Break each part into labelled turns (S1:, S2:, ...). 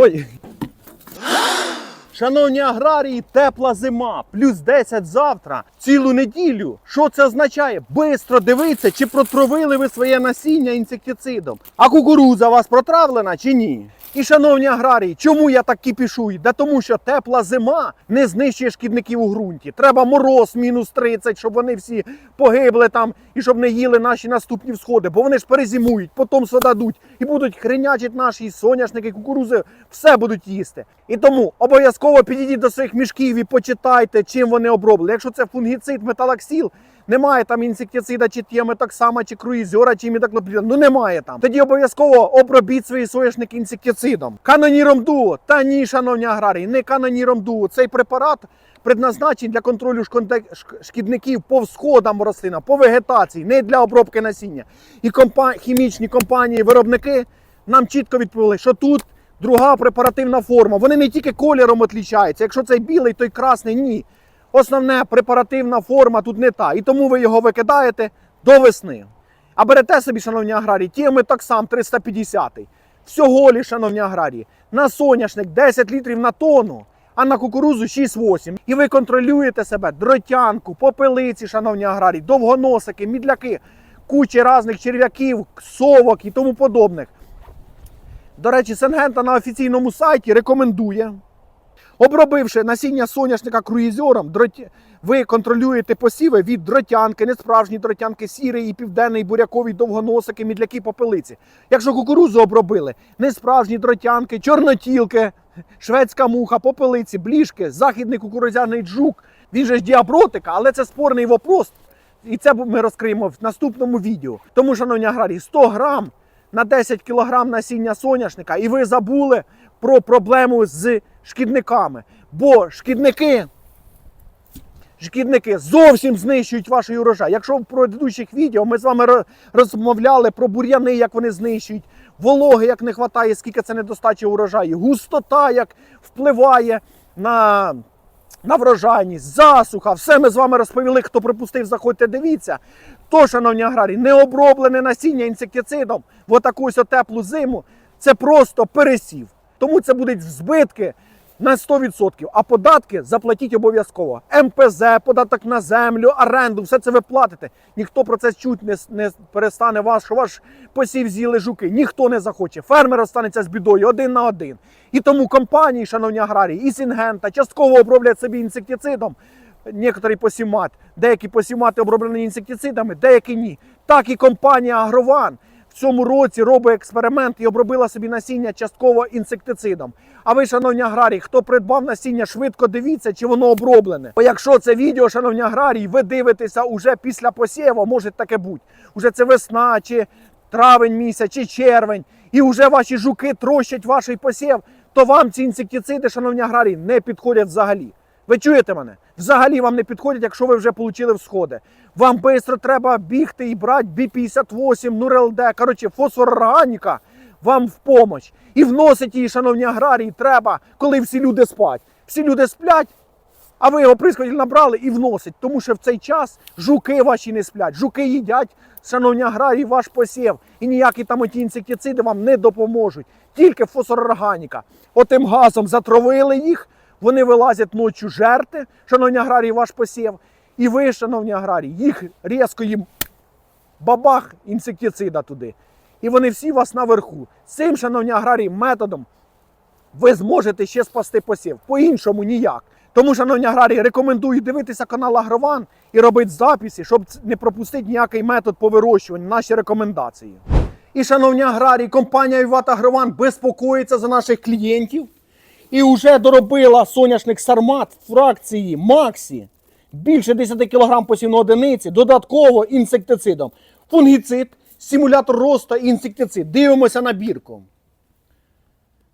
S1: Ой. Шановні аграрії, тепла зима, плюс 10 завтра, цілу неділю. Що це означає? Бистро дивиться, чи протравили ви своє насіння інсектицидом. А кукуруза у вас протравлена чи ні? І шановні аграрії, чому я так кипішую? Да тому що тепла зима не знищує шкідників у ґрунті. Треба мороз мінус 30, щоб вони всі погибли там і щоб не їли наші наступні всходи, бо вони ж перезимують, потім дадуть і будуть хренячити наші соняшники, кукурузи, все будуть їсти. І тому обов'язково підійдіть до своїх мішків і почитайте, чим вони оброблені. Якщо це фунгіцид, металаксіл, немає там інсектицида, чи тіаметоксама, чи круїзера, чи мідоклопріда. Ну немає там. Тоді обов'язково обробіть свої соняшники інсектицидом. Каноніром дуо. Та ні, шановні аграрії, не каноніром дуо. Цей препарат предназначений для контролю шкідників по всходам рослина, по вегетації, не для обробки насіння. І компа... хімічні компанії, виробники нам чітко відповіли, що тут друга препаративна форма. Вони не тільки кольором відрізняються. Якщо цей білий, то й красний ні. Основне препаративна форма тут не та. І тому ви його викидаєте до весни. А берете собі, шановні аграрії, тіаметоксам 350. Всього лі, шановні аграрії, на соняшник 10 літрів на тонну, а на кукурузу 6-8. І ви контролюєте себе дротянку, попелиці, шановні аграрії, довгоносики, мідляки, кучі різних черв'яків, совок і тому подобних. До речі, Сенгента на офіційному сайті рекомендує. Обробивши насіння соняшника круїзером, ви контролюєте посіви від дротянки, несправжні дротянки, сірий і південний буряковий довгоносики, мідляки, попелиці. Якщо кукурузу обробили, несправжні дротянки, чорнотілки, шведська муха, попелиці, бліжки, західний кукурузяний джук, він же ж діабротика, але це спорний вопрос. І це ми розкриємо в наступному відео. Тому, шановні аграрії, 100 грам на 10 кілограм насіння соняшника, і ви забули про проблему з шкідниками. Бо шкідники, шкідники зовсім знищують ваш урожай. Якщо в предыдущих відео ми з вами розмовляли про бур'яни, як вони знищують, вологи, як не вистачає, скільки це недостача урожаю, густота, як впливає на на врожайність, засуха, все ми з вами розповіли. Хто пропустив, заходьте, дивіться. То, шановні аграрії, не оброблене насіння інсектицидом в отаку ось теплу зиму, це просто пересів. Тому це будуть збитки на 100%. А податки заплатіть обов'язково. МПЗ, податок на землю, оренду, все це ви платите. Ніхто про це чуть не, не перестане вас, що ваш посів з'їли жуки. Ніхто не захоче. Фермер останеться з бідою один на один. І тому компанії, шановні аграрії, і Сінгента частково оброблять собі інсектицидом. Некоторі посімат, деякі посімати оброблені інсектицидами, деякі ні. Так і компанія Агрован цьому році робить експеримент і обробила собі насіння частково інсектицидом. А ви, шановні аграрії, хто придбав насіння, швидко дивіться, чи воно оброблене. Бо якщо це відео, шановні аграрії, ви дивитеся уже після посіву, може таке бути. Уже це весна, чи травень місяць, чи червень, і вже ваші жуки трощать ваш посів, то вам ці інсектициди, шановні аграрії, не підходять взагалі. Ви чуєте мене? Взагалі вам не підходять, якщо ви вже отримали всходи. Вам швидко треба бігти і брати B58, Нурелд, коротше, фосфор органіка вам в помощь. І вносить її, шановні аграрії, треба, коли всі люди спать. Всі люди сплять, а ви його прискотіль набрали і вносить. Тому що в цей час жуки ваші не сплять. Жуки їдять, шановні аграрії, ваш посів. І ніякі там оті інсектициди вам не допоможуть. Тільки фосфорорганіка. Отим газом затравили їх, вони вилазять ночі жерти, шановні аграрії, ваш посів. І ви, шановні аграрії, їх різко їм бабах інсектицида туди. І вони всі у вас наверху. Цим, шановні аграрії, методом ви зможете ще спасти посів. По-іншому ніяк. Тому, шановні аграрії, рекомендую дивитися канал Агрован і робити записи, щоб не пропустити ніякий метод по вирощуванню, наші рекомендації. І, шановні аграрії, компанія Іват Агрован безпокоїться за наших клієнтів і вже доробила соняшник Сармат фракції Максі більше 10 кг посівної одиниці, додатково інсектицидом. Фунгіцид, стимулятор росту і інсектицид. Дивимося на бірку.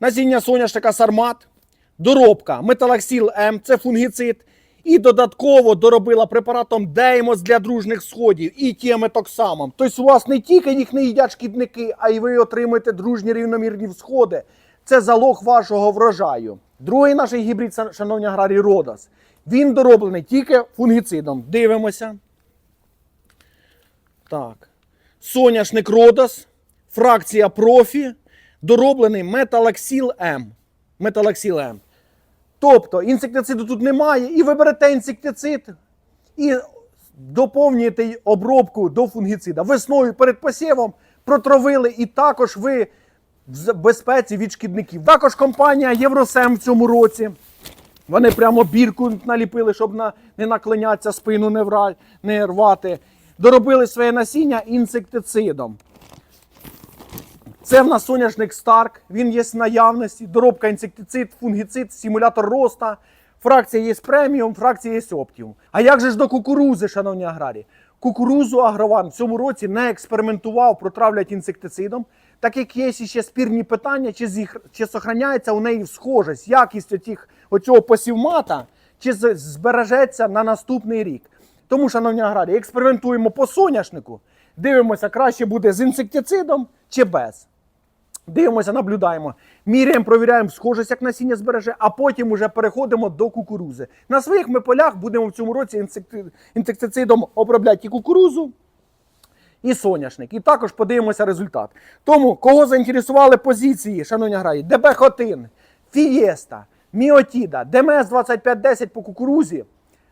S1: Насіння соняшника Сармат, доробка Металаксіл М, це фунгіцид. І додатково доробила препаратом Деймос для дружних сходів і тіаметоксамом. Тобто у вас не тільки їх не їдять шкідники, а й ви отримуєте дружні рівномірні всходи. Це залог вашого врожаю. Другий наш гібрид, шановні аграрії, Родос. Він дороблений тільки фунгіцидом. Дивимося. Так. Соняшник Родос, фракція профі, дороблений Металаксіл М. металоксилем. Тобто інсектициду тут немає, і ви берете інсектицид і доповнюєте обробку до фунгіцида. Весною перед посівом протравили, і також ви в безпеці від шкідників. Також компанія Євросем в цьому році. Вони прямо бірку наліпили, щоб на, не наклонятися, спину не, вра, не рвати. Доробили своє насіння інсектицидом. Це в нас соняшник Старк, він є в наявності, доробка інсектицид, фунгіцид, стимулятор роста. Фракція є преміум, фракція є оптімум. А як же ж до кукурузи, шановні аграрії? Кукурузу Агрован в цьому році не експериментував, протравлять інсектицидом, так як є ще спірні питання, чи, зіх, чи сохраняється у неї схожість, якість отіх, оцього посівмата, чи збережеться на наступний рік. Тому, шановні аграрії, експериментуємо по соняшнику, дивимося, краще буде з інсектицидом чи без. Дивимося, наблюдаємо, міряємо, провіряємо схожість, як насіння збереже, а потім вже переходимо до кукурузи. На своїх ми полях будемо в цьому році інсектицидом обробляти і кукурузу, і соняшник. І також подивимося результат. Тому, кого заінтересували позиції, шановні аграрії, ДБ Хотин, Фієста, Міотіда, ДМС 2510 по кукурузі.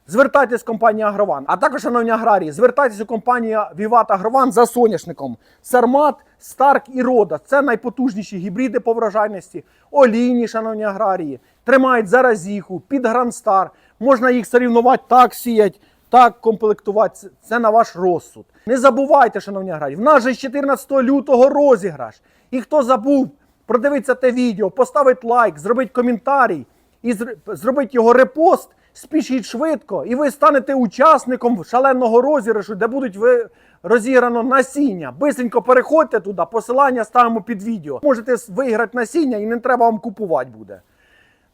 S1: Звертайтесь в компанію Агрован. А також, шановні аграрії, звертайтесь у компанію Віват Агрован за соняшником. Сармат, Старк і Рода. Це найпотужніші гібриди по врожайності. Олійні, шановні аграрії. Тримають заразіху, під Грандстар. Можна їх сорівнувати, так сіять, так комплектувати. Це- на ваш розсуд. Не забувайте, шановні аграрії, в нас же 14 лютого розіграш. І хто забув, продивиться те відео, поставить лайк, зробить коментарій і зр- зробить його репост, спішіть швидко, і ви станете учасником шаленого розіграшу, де будуть ви розіграно насіння. Бисенько переходьте туди, посилання ставимо під відео. Можете виграти насіння і не треба вам купувати буде.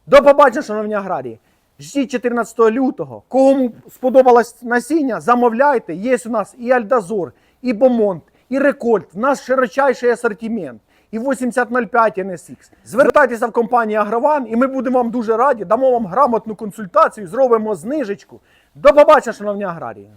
S1: До побачення, шановні аграрії. Ждіть 14 лютого. Кому сподобалось насіння, замовляйте. Є у нас і Альдазор, і Бомонт, і Рекольт. В нас широчайший асортимент. І 8005 NSX. Звертайтеся в компанію Агрован, і ми будемо вам дуже раді. Дамо вам грамотну консультацію, зробимо знижечку. До побачення, шановні аграрії.